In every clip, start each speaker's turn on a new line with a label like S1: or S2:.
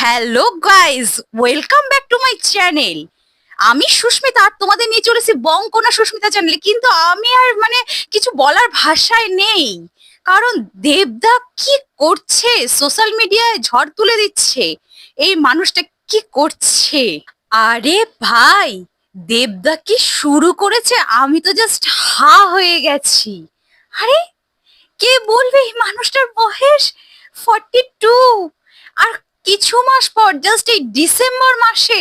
S1: Hello guys welcome back to my channel আমি সুস্মিতা, আর তোমাদের নিয়ে চলেছি বঙ্কনা সুস্মিতা চ্যানেলে কিন্তু আমি আর মানে কিছু বলার ভাষায় নেই। কারণ দেবদা কি করছে? সোশ্যাল মিডিয়ায় ঝড় তুলে দিচ্ছে। এই মানুষটা কি করছে? আরে ভাই, দেবদা কি শুরু করেছে? আমি তো জাস্ট হা হয়ে গেছি। আরে, কে বলবে এই মানুষটার বয়স? ফর্টি টু আর কিছু মাস পর জাস্ট এই ডিসেম্বর মাসে,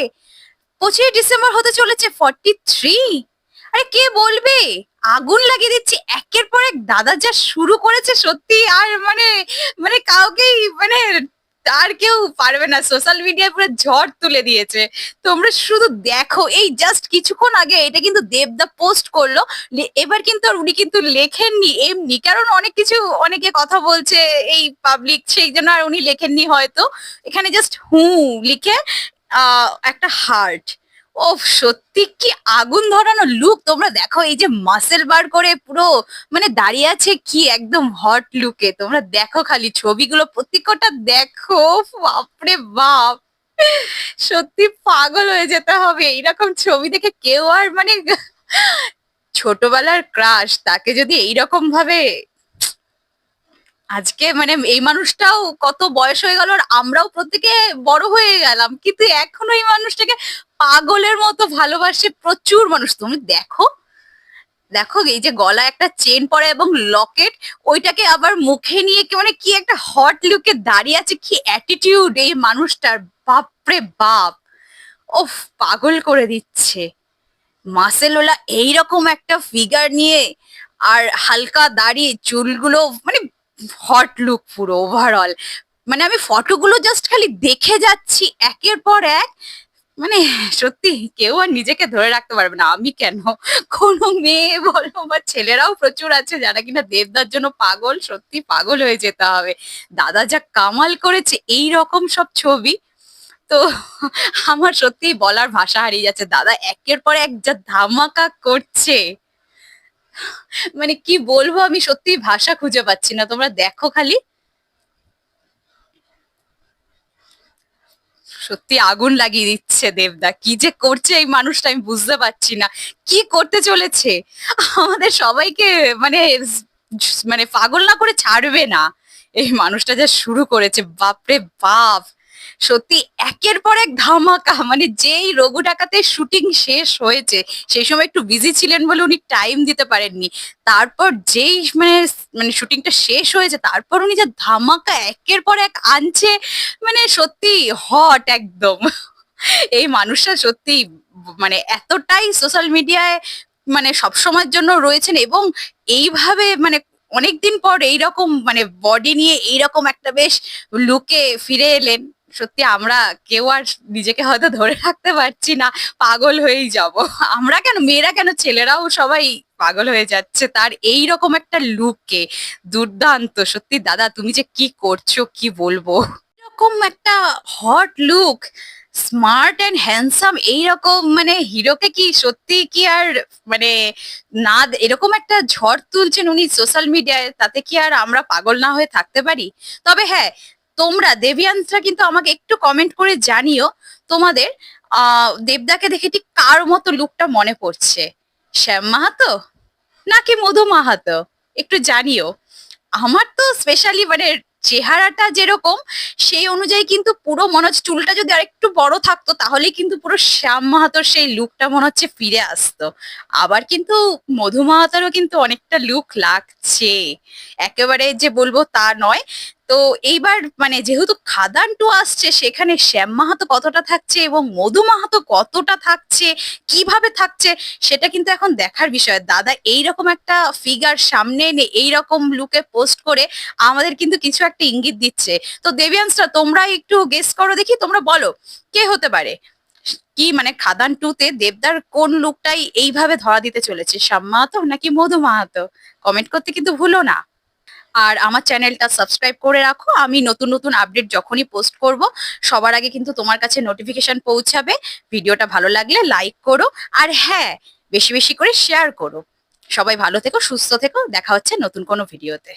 S1: পঁচিশে ডিসেম্বর হতে চলেছে ফর্টি থ্রি আরে কে বলবে? আগুন লাগিয়ে দিচ্ছি, একের পর এক দাদা যা শুরু করেছে সত্যি, আর মানে মানে কাউকেই মানে আর কেউ পারবে না। সোশ্যাল মিডিয়ায় পুরো ঝড় তুলে দিয়েছে। তোমরা শুধু দেখো, এই জাস্ট কিছুক্ষণ আগে এটা কিন্তু দেবদা পোস্ট করল। এবার কিন্তু আর উনি কিন্তু লেখেননি। এমনি, কারণ অনেক কিছু, অনেকে কথা বলছে এই পাবলিক সেই জন্য আর উনি লেখেননি হয়তো। এখানে জাস্ট হু লিখে একটা হার্ট ও সত্যি কি আগুন ধরানো লুক তোমরা দেখো, এই যে মাসেল বার করে পুরো মানে দাঁড়িয়ে আছে, কি একদম হট লুকে তোমরা দেখো খালি, ছবিগুলো প্রত্যেকটা দেখো বাপরে বাপ। সত্যি পাগল হয়ে যেতে হবে, এইরকম ছবি দেখে কেউ আর মানে ছোটবেলার ক্রাশ তাকে যদি এইরকম ভাবে আজকে মানে এই মানুষটাও কত বয়স হয়ে গেল, আর আমরাও প্রত্যেকে বড় হয়ে গেলাম, কিন্তু এখনও এই মানুষটাকে পাগলের মতো ভালোবাসে প্রচুর মানুষ। তুমি দেখো দেখো এই যে গলায় একটা চেন পরে এবং লকেট, ওইটাকে আবার মুখে নিয়ে কি মানে কি একটা হট লুকে দাঁড়িয়ে আছে, কি অ্যাটিটিউড এই মানুষটার। বাপরে বাপ, ওফ, পাগল করে দিচ্ছে। মাসেলোলা এইরকম একটা ফিগার নিয়ে আর হালকা দাড়ি, চুলগুলো মানে হট লুক পুরো ওভারঅল মানে আমি ফটোগুলো জাস্ট খালি দেখে যাচ্ছি, একের পর এক। মানে সত্যি কেউ আর নিজেকে ধরে রাখতে পারবে না। আমি কেন? কোনো মেয়ে বলো বা ছেলেরাও প্রচুর আছে যারা কিনা দেবদার জন্য পাগল, সত্যি পাগল হয়ে যেতে হবে। দাদা যা কামাল করেছে এই রকম সব ছবি, তো আমার সত্যি বলার ভাষা হারিয়ে যাচ্ছে। দাদা একের পর এক যা ধামাকা করছে। মানে কি বলব আমি সত্যি ভাষা খুঁজে পাচ্ছি না। তোমরা দেখো খালি। সত্যি আগুন লাগিয়ে দিচ্ছে দেবদা। কি যে করছে এই মানুষটা আমি বুঝতে পারছি না। কি করতে চলেছে? আমাদের সবাইকে মানে মানে পাগল না করে ছাড়বে না। এই মানুষটা যা শুরু করেছে, বাপরে বাপ। সত্যি একের পর এক ধামাকা। মানে যেই রঘু ডাকাতে শুটিং শেষ হয়েছে, সেই সময় একটু বিজি ছিলেন বলে উনি টাইম দিতে পারেননি। তারপর যেই মানে মানে শুটিংটা শেষ হয়েছে, তারপর উনি যা ধামাকা একের পর এক আনছে মানে সত্যি হট একদম। এই মানুষটা সত্যি মানে এতটাই সোশ্যাল মিডিয়ায় মানে সবসময়ের জন্য রয়েছেন এবং এইভাবে মানে অনেকদিন পর এইরকম মানে বডি নিয়ে এইরকম একটা বেশ লুকে ফিরে এলেন। সত্যি আমরা কেউ আর নিজেকে হয়তো ধরে রাখতে পারছি না, পাগল হয়েই যাব। আমরা কেন, মেয়েরা কেন, ছেলেরাও সবাই পাগল হয়ে যাচ্ছে তার এই রকম একটা লুককে, দুর্দান্ত। সত্যি দাদা, তুমি যে কি করছ, কি বলব? এরকম একটা hot look smart and handsome এইরকম মানে হিরোকে কি সত্যি কি আর মানে না, এরকম একটা ঝড় তুলছেন উনি সোশ্যাল মিডিয়ায় তাতে কি আর আমরা পাগল না হয়ে থাকতে পারি? তবে হ্যাঁ তোমরা দেবিয়ান্সরা কিন্তু আমাকে একটু কমেন্ট করে জানিও তোমাদের দেবদাকে দেখে ঠিক কার মতো লুকটা মনে পড়ছে। শ্যাম মাহাতো? নাকি মধু মাহাতো? একটু জানিও। আমার তো স্পেশালি মানে চেহারাটা যেরকম, সেই অনুযায়ী কিন্তু পুরো মনে হচ্ছে চুলটা যদি আরেকটু বড় থাকতো, তাহলেই কিন্তু পুরো শ্যাম মাহাতোর সেই লুকটা মনে হচ্ছে ফিরে আসতো। আবার কিন্তু মধু মাহাতোরও কিন্তু অনেকটা লুক লাগছে। একেবারে যে বলব তা নয় তো এইবার মানে যেহেতু খাদান টু আসছে, সেখানে শ্যাম মাহাতো কতটা থাকছে এবং মধু মাহাতো কতটা থাকছে, কীভাবে থাকছে, সেটা কিন্তু এখন দেখার বিষয়। দাদা এইরকম একটা ফিগার সামনে এনে এইরকম লুকে পোস্ট করে আমাদের কিন্তু কিছু একটা ইঙ্গিত দিচ্ছে। তো দেবিয়ান্সরা তোমরা একটু গেস করো দেখি, তোমরা বলো, কে হতে পারে? কি মানে খাদান টুতে দেবদার কোন লুকটাই এইভাবে ধরা দিতে চলেছে? শ্যাম মাহাতো নাকি মধু মাহাতো? কমেন্ট করতে কিন্তু ভুলো না। আর আমার চ্যানেলটা সাবস্ক্রাইব করে রাখো। আমি নতুন নতুন আপডেট যখনই পোস্ট করব, সবার আগে কিন্তু তোমার কাছে নোটিফিকেশন পৌঁছাবে। ভিডিওটা ভালো লাগলে লাইক করো আর হ্যাঁ বেশি বেশি করে শেয়ার করো। সবাই ভালো থেকো, সুস্থ থেকো। দেখা হচ্ছে নতুন কোনো ভিডিওতে